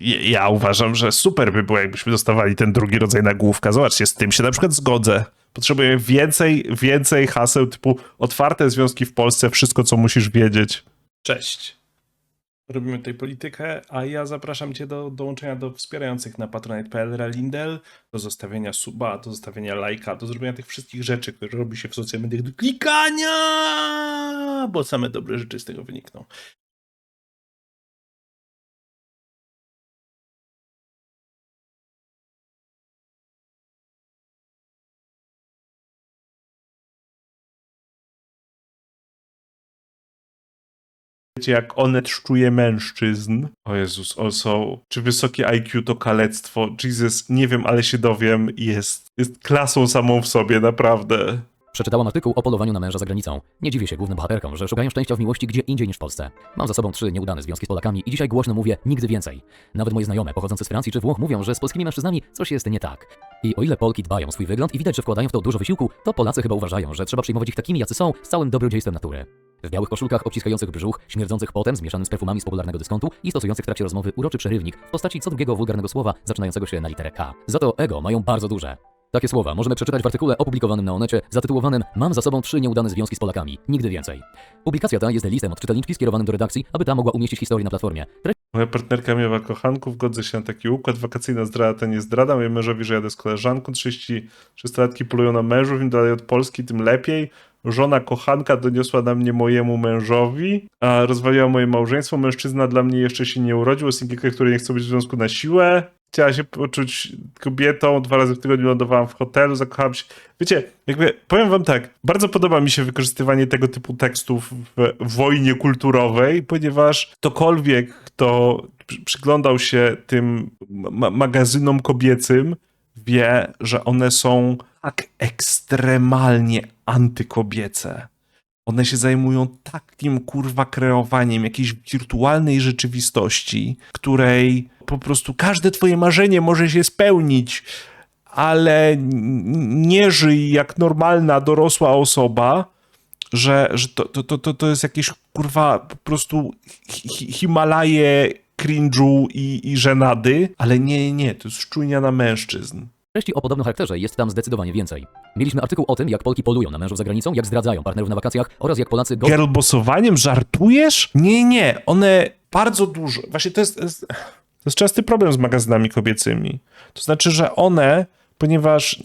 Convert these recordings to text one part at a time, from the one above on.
Ja- uważam, że super by było, jakbyśmy dostawali ten drugi rodzaj nagłówka. Zobaczcie, z tym się na przykład zgodzę. Potrzebujemy więcej, więcej haseł typu otwarte związki w Polsce, wszystko co musisz wiedzieć. Cześć. Robimy tutaj politykę, a ja zapraszam Cię do dołączenia do wspierających na patronite.pl Relindel, do zostawienia suba, do zostawienia lajka, do zrobienia tych wszystkich rzeczy, które robi się w social mediach, do klikania, bo same dobre rzeczy z tego wynikną. Jak Onet szczuje mężczyzn. O Jezus, also, czy wysokie IQ to kalectwo? Jesus, nie wiem, ale się dowiem, jest, jest klasą samą w sobie, naprawdę. Przeczytałam artykuł o polowaniu na męża za granicą. Nie dziwię się głównym bohaterkom, że szukają szczęścia w miłości gdzie indziej niż w Polsce. Mam za sobą trzy nieudane związki z Polakami i dzisiaj głośno mówię nigdy więcej. Nawet moje znajome pochodzące z Francji czy Włoch mówią, że z polskimi mężczyznami coś jest nie tak. I o ile Polki dbają o swój wygląd i widać, że wkładają w to dużo wysiłku, to Polacy chyba uważają, że trzeba przyjmować ich takimi, jacy są, z całym dobrodziejstwem natury. W białych koszulkach obciskających brzuch, śmierdzących potem, zmieszanym z perfumami z popularnego dyskontu i stosujących w trakcie rozmowy uroczy przerywnik w postaci co drugiego wulgarnego słowa zaczynającego się na literę K. Za to ego mają bardzo duże. Takie słowa możemy przeczytać w artykule opublikowanym na Onecie zatytułowanym Mam za sobą trzy nieudane związki z Polakami. Nigdy więcej. Publikacja ta jest listem od czytelniczki skierowanym do redakcji, aby ta mogła umieścić historię na platformie. Moja partnerka miewa kochanków, godzę się na taki układ, wakacyjna zdrada to nie zdrada, mówię mężowi, że jadę z koleżanką, 33-latki polują na mężów, im dalej od Polski, tym lepiej. Żona kochanka doniosła na mnie mojemu mężowi, a rozwaliła moje małżeństwo, mężczyzna dla mnie jeszcze się nie urodził, singielka, który nie chce być w związku na siłę. Chciała się poczuć kobietą, dwa razy w tygodniu lądowałam w hotelu, zakochałam się. Wiecie, jakby powiem wam tak, bardzo podoba mi się wykorzystywanie tego typu tekstów w wojnie kulturowej, ponieważ ktokolwiek, kto przy- przyglądał się tym ma magazynom kobiecym, wie, że one są tak ekstremalnie antykobiece. One się zajmują takim kurwa kreowaniem jakiejś wirtualnej rzeczywistości, której po prostu każde twoje marzenie może się spełnić, ale nie żyj jak normalna dorosła osoba, że, że to, to, to, to, jest jakieś kurwa po prostu hi- hi- Himalaje cringe'u i, i żenady, ale nie, nie, to jest szczujnia na mężczyzn. Treści o podobnym charakterze jest tam zdecydowanie więcej. Mieliśmy artykuł o tym, jak Polki polują na mężów za granicą, jak zdradzają partnerów na wakacjach oraz jak Polacy go... Girlbossowaniem żartujesz? Nie, nie, one bardzo dużo, właśnie to jest, to jest, częsty problem z magazynami kobiecymi. To znaczy, że one, ponieważ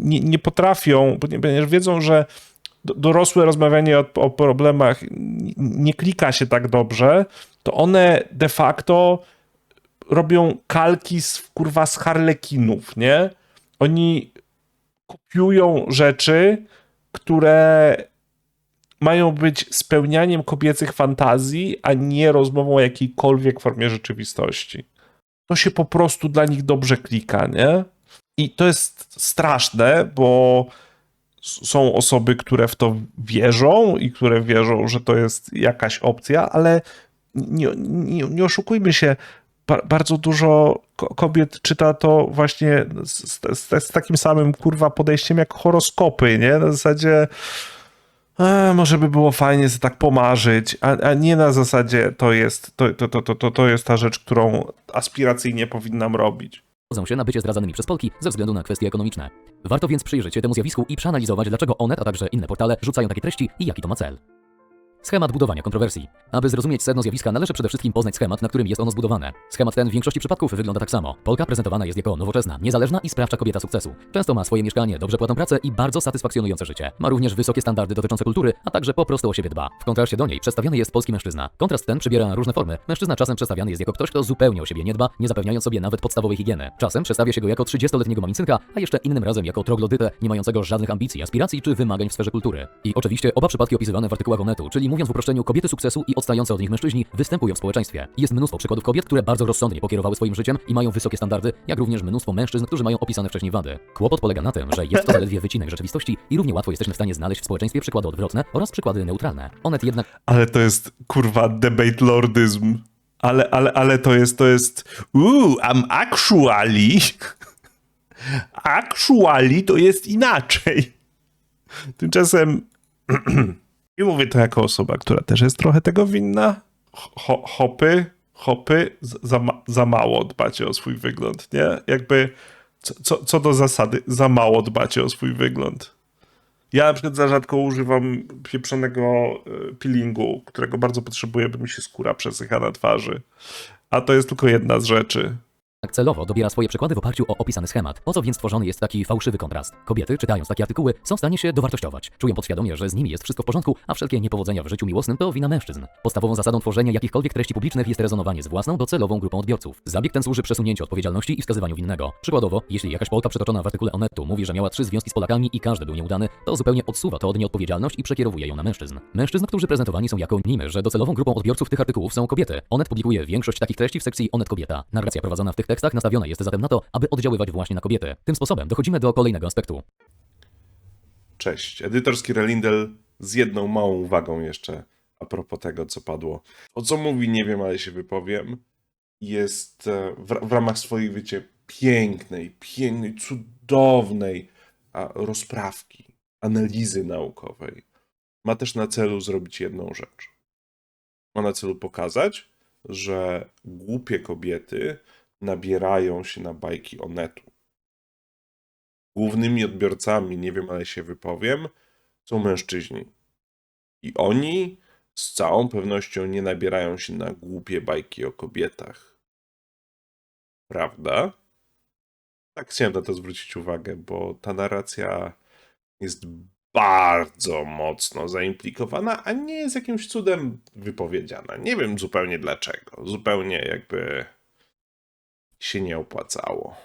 nie, nie potrafią, ponieważ wiedzą, że do- dorosłe rozmawianie o, o problemach nie klika się tak dobrze, to one de facto robią kalki z, kurwa, z harlekinów, nie? Oni kopiują rzeczy, które mają być spełnianiem kobiecych fantazji, a nie rozmową o jakiejkolwiek formie rzeczywistości. To się po prostu dla nich dobrze klika, nie? I to jest straszne, bo są osoby, które w to wierzą i które wierzą, że to jest jakaś opcja, ale nie, nie, nie oszukujmy się, bardzo dużo ko- kobiet czyta to właśnie z, z, z takim samym kurwa podejściem jak horoskopy, nie? Na zasadzie a, może by było fajnie sobie tak pomarzyć, a, a nie na zasadzie to jest, to, to, to, to, to, jest ta rzecz, którą aspiracyjnie powinnam robić. godzą się na bycie zdradzanymi przez Polki ze względu na kwestie ekonomiczne. Warto więc przyjrzeć się temu zjawisku i przeanalizować, dlaczego Onet, a także inne portale rzucają takie treści i jaki to ma cel. Schemat budowania kontrowersji. Aby zrozumieć sedno zjawiska, należy przede wszystkim poznać schemat, na którym jest ono zbudowane. Schemat ten w większości przypadków wygląda tak samo. Polka prezentowana jest jako nowoczesna, niezależna i sprawcza kobieta sukcesu. Często ma swoje mieszkanie, dobrze płatną pracę i bardzo satysfakcjonujące życie. Ma również wysokie standardy dotyczące kultury, a także po prostu o siebie dba. W kontraście do niej przedstawiany jest polski mężczyzna. Kontrast ten przybiera różne formy. Mężczyzna czasem przedstawiany jest jako ktoś, kto zupełnie o siebie nie dba, nie zapewniając sobie nawet podstawowej higieny. Czasem przedstawia się go jako 30-letniego mamicynka, a jeszcze innym razem jako troglodytę, nie mającego żadnych ambicji, aspiracji czy wymagań w sferze kultury. I oczywiście oba przypadki opisywane w artykułach Onetu, czyli mówiąc w uproszczeniu, kobiety sukcesu i odstające od nich mężczyźni występują w społeczeństwie. Jest mnóstwo przykładów kobiet, które bardzo rozsądnie pokierowały swoim życiem i mają wysokie standardy, jak również mnóstwo mężczyzn, którzy mają opisane wcześniej wady. Kłopot polega na tym, że jest to zaledwie wycinek rzeczywistości i równie łatwo jesteśmy w stanie znaleźć w społeczeństwie przykłady odwrotne oraz przykłady neutralne. Onet jednak Ale to jest kurwa debate lordyzm. Ale, ale, ale to jest, to jest. Ooh, I'm actually. Actually to jest inaczej. Tymczasem. I mówię to jako osoba, która też jest trochę tego winna. Ho, hopy, hopy, za, za mało dbacie o swój wygląd, nie? Jakby co, co, co do zasady, za mało dbacie o swój wygląd. Ja na przykład za rzadko używam pieprzonego e, peelingu, którego bardzo potrzebuję, by mi się skóra przesycha na twarzy. A to jest tylko jedna z rzeczy. Celowo dobiera swoje przykłady w oparciu o opisany schemat. Po co więc tworzony jest taki fałszywy kontrast? Kobiety, czytając takie artykuły, są w stanie się dowartościować. Czują podświadomie, że z nimi jest wszystko w porządku, a wszelkie niepowodzenia w życiu miłosnym to wina mężczyzn. Podstawową zasadą tworzenia jakichkolwiek treści publicznych jest rezonowanie z własną docelową grupą odbiorców. Zabieg ten służy przesunięciu odpowiedzialności i wskazywaniu winnego. Przykładowo, jeśli jakaś Polka przytoczona w artykule Onetu mówi, że miała trzy związki z Polakami i każdy był nieudany, to zupełnie odsuwa to od niej odpowiedzialność i przekierowuje ją na mężczyzn. Mężczyzn, którzy prezentowani są jako nimy, że docelową grupą odbiorców tych artykułów są kobiety. Onet publikuje większość takich treści w sekcji Onet Kobieta. Narracja prowadzona w tych tekstach nastawiona jest zatem na to, aby oddziaływać właśnie na kobiety. Tym sposobem dochodzimy do kolejnego aspektu. Cześć. Edytorski Relindel z jedną małą uwagą jeszcze a propos tego, co padło. O co mówi, nie wiem, ale się wypowiem. Jest e, w, w ramach swojej, wiecie, pięknej, pięknej, cudownej rozprawki, analizy naukowej. Ma też na celu zrobić jedną rzecz. Ma na celu pokazać, że głupie kobiety nabierają się na bajki Onetu głównymi odbiorcami, nie wiem, ale się wypowiem, są mężczyźni. I oni z całą pewnością nie nabierają się na głupie bajki o kobietach. Prawda? Tak chciałem na to zwrócić uwagę, bo ta narracja jest bardzo mocno zaimplikowana, a nie jest jakimś cudem wypowiedziana. Nie wiem zupełnie dlaczego. Zupełnie jakby się nie opłacało.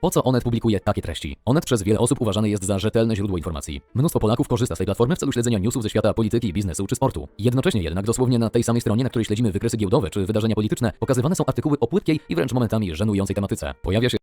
Po co Onet publikuje takie treści? Onet przez wiele osób uważany jest za rzetelne źródło informacji. Mnóstwo Polaków korzysta z tej platformy w celu śledzenia newsów ze świata polityki, biznesu czy sportu. Jednocześnie jednak dosłownie na tej samej stronie, na której śledzimy wykresy giełdowe czy wydarzenia polityczne, pokazywane są artykuły o płytkiej i wręcz momentami żenującej tematyce. Pojawia się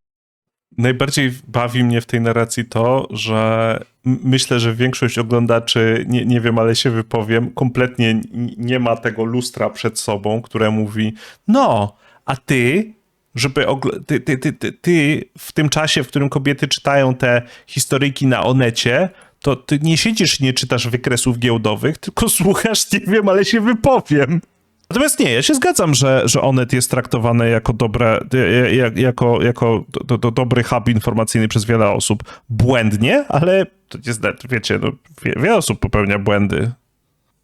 Najbardziej bawi mnie w tej narracji to, że myślę, że większość oglądaczy, nie, nie wiem, ale się wypowiem, kompletnie nie ma tego lustra przed sobą, które mówi: No, a ty, żeby ty, ty, ty, ty, ty w tym czasie, w którym kobiety czytają te historyjki na Onecie, to ty nie siedzisz i nie czytasz wykresów giełdowych, tylko słuchasz, nie wiem, ale się wypowiem. Natomiast nie, ja się zgadzam, że, że Onet jest traktowany jako dobre, e, jak- jako, jako do, do, dobry hub informacyjny przez wiele osób. Błędnie, ale to jest, wiecie, no, wie, wiele osób popełnia błędy.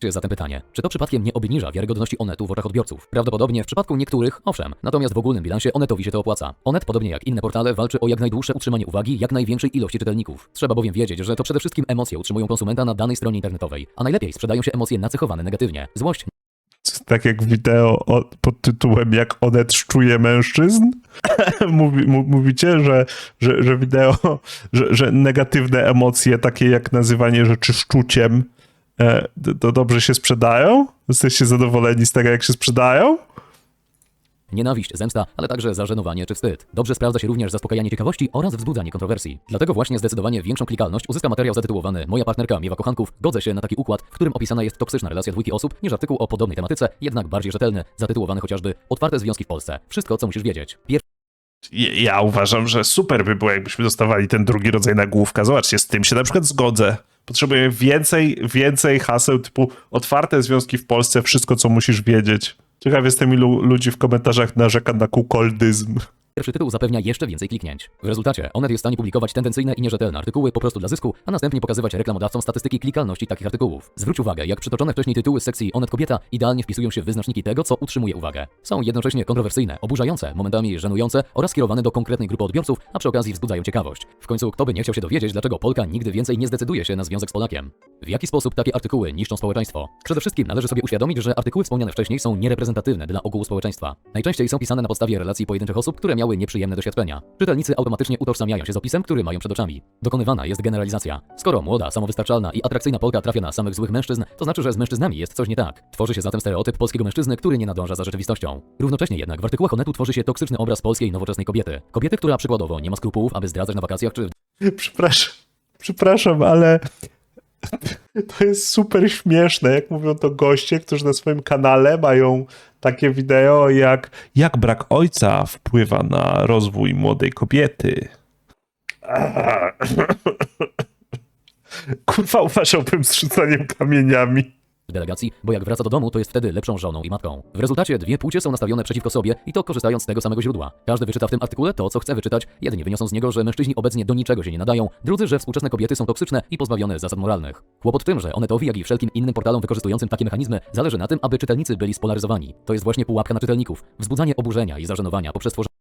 Się zatem pytanie, czy to przypadkiem nie obniża wiarygodności Onetu w oczach odbiorców? Prawdopodobnie w przypadku niektórych, owszem, natomiast w ogólnym bilansie Onetowi się to opłaca. Onet, podobnie jak inne portale, walczy o jak najdłuższe utrzymanie uwagi jak największej ilości czytelników. Trzeba bowiem wiedzieć, że to przede wszystkim emocje utrzymują konsumenta na danej stronie internetowej, a najlepiej sprzedają się emocje nacechowane negatywnie. Złość, Tak jak wideo pod tytułem Jak Onet szczuje mężczyzn. Mówi, mówicie, że, że, że wideo, że, że negatywne emocje, takie jak nazywanie rzeczy szczuciem, to dobrze się sprzedają? Jesteście zadowoleni z tego, jak się sprzedają? Nienawiść, zemsta, ale także zażenowanie czy wstyd. Dobrze sprawdza się również zaspokajanie ciekawości oraz wzbudzanie kontrowersji. Dlatego właśnie zdecydowanie większą klikalność uzyska materiał zatytułowany Moja partnerka miewa kochanków. Godzę się na taki układ, w którym opisana jest toksyczna relacja dwójki osób, niż artykuł o podobnej tematyce, jednak bardziej rzetelny, zatytułowany chociażby Otwarte związki w Polsce. Wszystko, co musisz wiedzieć. Ja, ja uważam, że super by było, jakbyśmy dostawali ten drugi rodzaj nagłówka. Zobaczcie, z tym się na przykład zgodzę. Potrzebujemy więcej, więcej haseł typu otwarte związki w Polsce, wszystko co musisz wiedzieć. Ciekaw jestem, ilu ludzi w komentarzach narzeka na kukoldyzm. Pierwszy tytuł zapewnia jeszcze więcej kliknięć. W rezultacie Onet jest w stanie publikować tendencyjne i nierzetelne artykuły po prostu dla zysku, a następnie pokazywać reklamodawcom statystyki klikalności takich artykułów. Zwróć uwagę, jak przytoczone wcześniej tytuły z sekcji Onet Kobieta idealnie wpisują się w wyznaczniki tego, co utrzymuje uwagę. Są jednocześnie kontrowersyjne, oburzające, momentami żenujące oraz skierowane do konkretnej grupy odbiorców, a przy okazji wzbudzają ciekawość. W końcu kto by nie chciał się dowiedzieć, dlaczego Polka nigdy więcej nie zdecyduje się na związek z Polakiem? W jaki sposób takie artykuły niszczą społeczeństwo? Przede wszystkim należy sobie uświadomić, że artykuły wspomniane wcześniej są niereprezentatywne dla ogółu społeczeństwa. Najczęściej są pisane na podstawie relacji pojedynczych osób, które miały nieprzyjemne doświadczenia. Czytelnicy automatycznie utożsamiają się z opisem, który mają przed oczami. Dokonywana jest generalizacja. Skoro młoda, samowystarczalna i atrakcyjna Polka trafia na samych złych mężczyzn, to znaczy, że z mężczyznami jest coś nie tak. Tworzy się zatem stereotyp polskiego mężczyzny, który nie nadąża za rzeczywistością. Równocześnie jednak w artykułach Onetu tworzy się toksyczny obraz polskiej nowoczesnej kobiety. Kobiety, która przykładowo nie ma skrupułów, aby zdradzać na wakacjach czy Przepraszam, przepraszam, ale to jest super śmieszne, jak mówią to goście, którzy na swoim kanale mają takie wideo jak jak brak ojca wpływa na rozwój młodej kobiety. Kurwa, uważałbym z rzucaniem kamieniami. W delegacji, bo jak wraca do domu, to jest wtedy lepszą żoną i matką. W rezultacie dwie płcie są nastawione przeciwko sobie i to korzystając z tego samego źródła. Każdy wyczyta w tym artykule to, co chce wyczytać, jedni wyniosą z niego, że mężczyźni obecnie do niczego się nie nadają, drudzy, że współczesne kobiety są toksyczne i pozbawione zasad moralnych. Kłopot w tym, że Onetowi, jak i wszelkim innym portalom wykorzystującym takie mechanizmy, zależy na tym, aby czytelnicy byli spolaryzowani. To jest właśnie pułapka na czytelników, wzbudzanie oburzenia i zażenowania poprzez tworzenie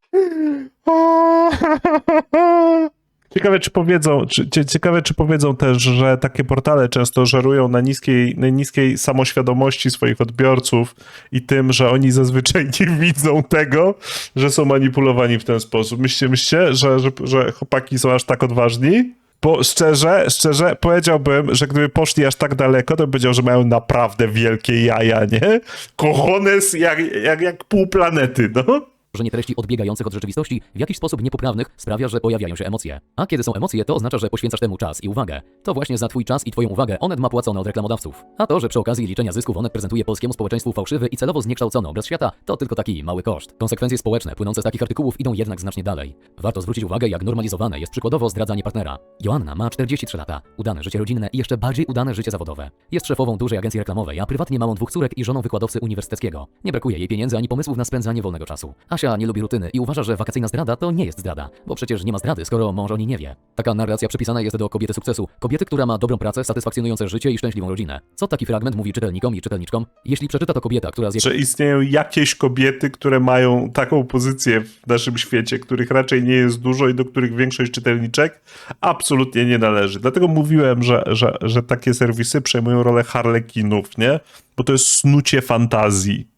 Ciekawe, czy powiedzą, czy, cie- ciekawe, czy powiedzą też, że takie portale często żerują na niskiej, na niskiej samoświadomości swoich odbiorców i tym, że oni zazwyczaj nie widzą tego, że są manipulowani w ten sposób. Myślicie, myślicie, że, że, że chłopaki są aż tak odważni? Bo szczerze, szczerze powiedziałbym, że gdyby poszli aż tak daleko, to bym powiedział, że mają naprawdę wielkie jaja, nie? Kochones jak, jak, jak pół planety, no. Tworzenie treści odbiegających od rzeczywistości w jakiś sposób niepoprawnych sprawia, że pojawiają się emocje. A kiedy są emocje, to oznacza, że poświęcasz temu czas i uwagę. To właśnie za twój czas i twoją uwagę Onet ma płacone od reklamodawców. A to, że przy okazji liczenia zysków Onet prezentuje polskiemu społeczeństwu fałszywy i celowo zniekształcony obraz świata, to tylko taki mały koszt. Konsekwencje społeczne płynące z takich artykułów idą jednak znacznie dalej. Warto zwrócić uwagę, jak normalizowane jest przykładowo zdradzanie partnera. Joanna ma 43 lata, udane życie rodzinne i jeszcze bardziej udane życie zawodowe. Jest szefową dużej agencji reklamowej, a prywatnie mamą dwóch córek i żoną wykładowcy uniwersyteckiego. Nie brakuje jej pieniędzy ani pomysłów na spędzanie wolnego czasu. Nie lubi rutyny i uważa, że wakacyjna zdrada to nie jest zdrada, bo przecież nie ma zdrady, skoro mąż o niej nie wie. Taka narracja przypisana jest do kobiety sukcesu, kobiety, która ma dobrą pracę, satysfakcjonujące życie i szczęśliwą rodzinę. Co taki fragment mówi czytelnikom i czytelniczkom? Jeśli przeczyta to kobieta, która z że istnieją jakieś kobiety, które mają taką pozycję w naszym świecie, których raczej nie jest dużo i do których większość czytelniczek absolutnie nie należy. Dlatego mówiłem, że, że, że takie serwisy przejmują rolę harlekinów, nie? Bo to jest snucie fantazji.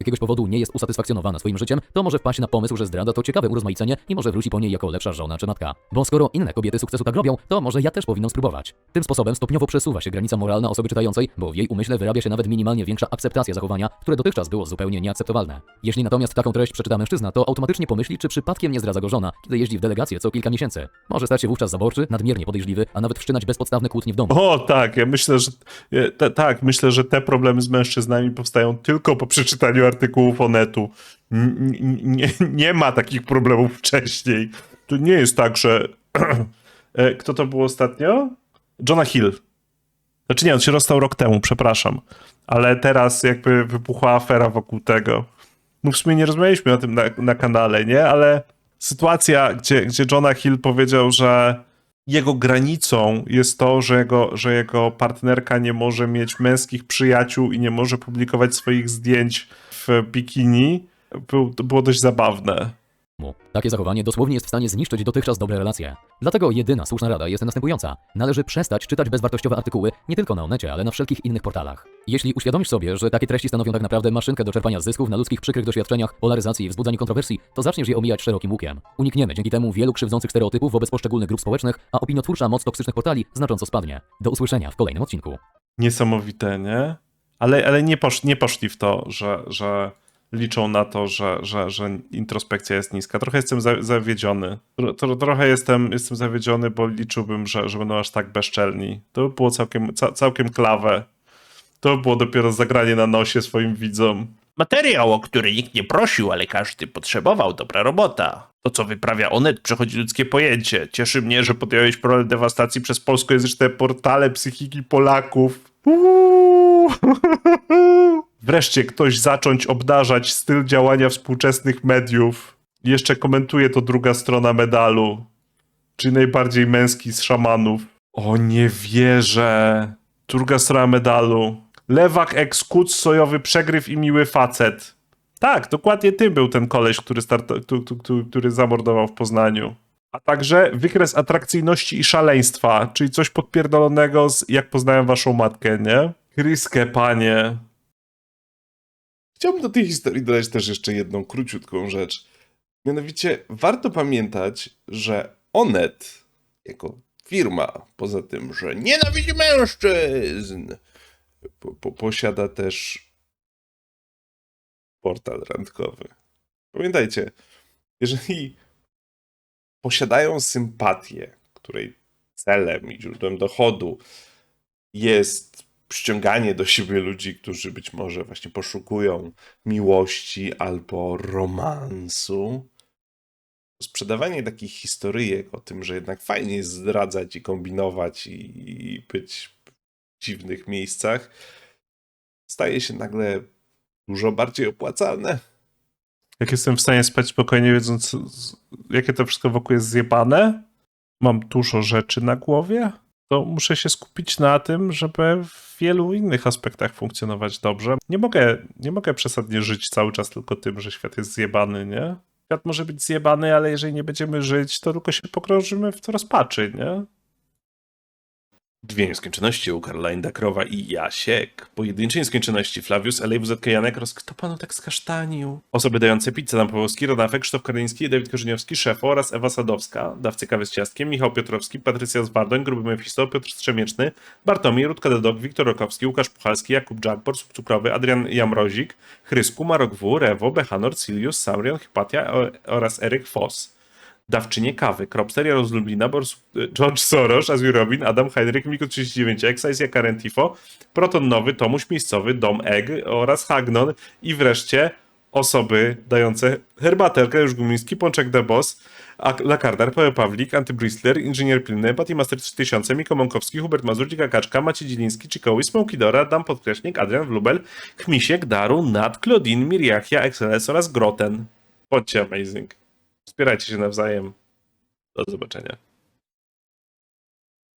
Jakiegoś powodu nie jest usatysfakcjonowana swoim życiem, to może wpaść na pomysł, że zdrada to ciekawe urozmaicenie i może wróci po niej jako lepsza żona czy matka. Bo skoro inne kobiety sukcesu tak robią, to może ja też powinnam spróbować. Tym sposobem stopniowo przesuwa się granica moralna osoby czytającej, bo w jej umyśle wyrabia się nawet minimalnie większa akceptacja zachowania, które dotychczas było zupełnie nieakceptowalne. Jeśli natomiast taką treść przeczyta mężczyzna, to automatycznie pomyśli, czy przypadkiem nie zdradza go żona, kiedy jeździ w delegację co kilka miesięcy. Może stać się wówczas zaborczy, nadmiernie podejrzliwy, a nawet wszczynać bezpodstawne kłótnie w domu. O, tak, ja myślę, że e, tak, myślę, że te problemy z mężczyznami powstają tylko po przeczytaniu artykułów Onetu. N- n- Nie, nie ma takich problemów wcześniej. To nie jest tak, że. E, Kto to był ostatnio? Jonah Hill. Znaczy nie, on się rozstał rok temu, przepraszam. Ale teraz jakby wybuchła afera wokół tego. No w sumie nie rozmawialiśmy o tym na, na kanale, nie? Ale sytuacja, gdzie, gdzie Jonah Hill powiedział, że jego granicą jest to, że jego, że jego partnerka nie może mieć męskich przyjaciół i nie może publikować swoich zdjęć w bikini, był, było dość zabawne. Takie zachowanie dosłownie jest w stanie zniszczyć dotychczas dobre relacje. Dlatego jedyna słuszna rada jest następująca. Należy przestać czytać bezwartościowe artykuły nie tylko na Onecie, ale na wszelkich innych portalach. Jeśli uświadomisz sobie, że takie treści stanowią tak naprawdę maszynkę do czerpania zysków na ludzkich przykrych doświadczeniach, polaryzacji i wzbudzaniu kontrowersji, to zaczniesz je omijać szerokim łukiem. Unikniemy dzięki temu wielu krzywdzących stereotypów wobec poszczególnych grup społecznych, a opiniotwórcza moc toksycznych portali znacząco spadnie. Do usłyszenia w kolejnym odcinku. Niesamowite, nie? Ale, ale nie, posz, nie poszli w to, że, że liczą na to, że, że, że introspekcja jest niska. Trochę jestem za, zawiedziony. Tro, tro, trochę jestem, jestem zawiedziony, bo liczyłbym, że, że będą aż tak bezczelni. To by było całkiem, ca, całkiem klawe. To by było dopiero zagranie na nosie swoim widzom. Materiał, o który nikt nie prosił, ale każdy potrzebował, dobra robota. To, co wyprawia Onet, przechodzi ludzkie pojęcie. Cieszy mnie, że podjąłeś problem dewastacji przez polskojęzyczne portale psychiki Polaków. Uuu. Wreszcie ktoś zacząć obdarzać styl działania współczesnych mediów. Jeszcze komentuje to druga strona medalu. Czyli najbardziej męski z szamanów. O nie wierzę. Druga strona medalu. Lewak, ekskuc, sojowy przegryw i miły facet. Tak, dokładnie tym był ten koleś, który, który zamordował w Poznaniu. A także wykres atrakcyjności i szaleństwa, czyli coś podpierdolonego z jak poznałem waszą matkę, nie? Chryskę, panie. Chciałbym do tej historii dodać też jeszcze jedną króciutką rzecz. Mianowicie warto pamiętać, że Onet jako firma, poza tym, że nienawidzi mężczyzn, po, po, posiada też portal randkowy. Pamiętajcie, jeżeli posiadają sympatię, której celem i źródłem dochodu jest przyciąganie do siebie ludzi, którzy być może właśnie poszukują miłości albo romansu. Sprzedawanie takich historyjek o tym, że jednak fajnie jest zdradzać i kombinować i, i być w dziwnych miejscach, staje się nagle dużo bardziej opłacalne. Jak jestem w stanie spać spokojnie, wiedząc, jakie to wszystko wokół jest zjebane, mam dużo rzeczy na głowie, to muszę się skupić na tym, żeby w wielu innych aspektach funkcjonować dobrze. Nie mogę, nie mogę przesadnie żyć cały czas tylko tym, że świat jest zjebany, nie? Świat może być zjebany, ale jeżeli nie będziemy żyć, to tylko się pogrążymy w rozpaczy, nie? Dwie nieskończoności u Caroline Dakrowa i Jasiek. Pojedyncze nieskończoności Flavius, Elej, WZK Janek oraz kto panu tak skasztanił? Osoby dające pizzę na Pawłowski, Rodafek, Krzysztof Karliński, Dawid Korzeniowski, Szefo oraz Ewa Sadowska, dawcy kawy z ciastkiem, Michał Piotrowski, Patrycja Zwardoń, Gruby Mefisto, Piotr Strzemieczny, Bartomiej, Rutka Dedok, Wiktor Rokowski, Łukasz Puchalski, Jakub Jackpor, Słup Cukrowy, Adrian Jamrozik, Chrysku, Marok W, Rewo, Bechanor, Silius, Saurion, Hypatia o- oraz Eryk Foss. Dawczynie kawy, Kropster, Jaros Lublina, Bors, George Soros, Azure Robin, Adam Heinrich, Miku 39, Excise, Jakaren Tifo, Proton Nowy, Tomuś Miejscowy, Dom Egg oraz Hagnon i wreszcie osoby dające herbatę, Arkadiusz Gumiński, Pączek The Boss, Ak- Lakardar, Paweł Pawlik, Antybristler, Inżynier Pilny, Batimaster 3000, Miko Mąkowski, Hubert Mazur, Dzika Kaczka, Maciej Dziliński, Cikoły, Smokidora, Dam Podkreśnik, Adrian Wlubel, Kmisiek, Daru, Nat, Claudine, Miriachia, XLS oraz Groten. Bądźcie amazing. Wspierajcie się nawzajem. Do zobaczenia.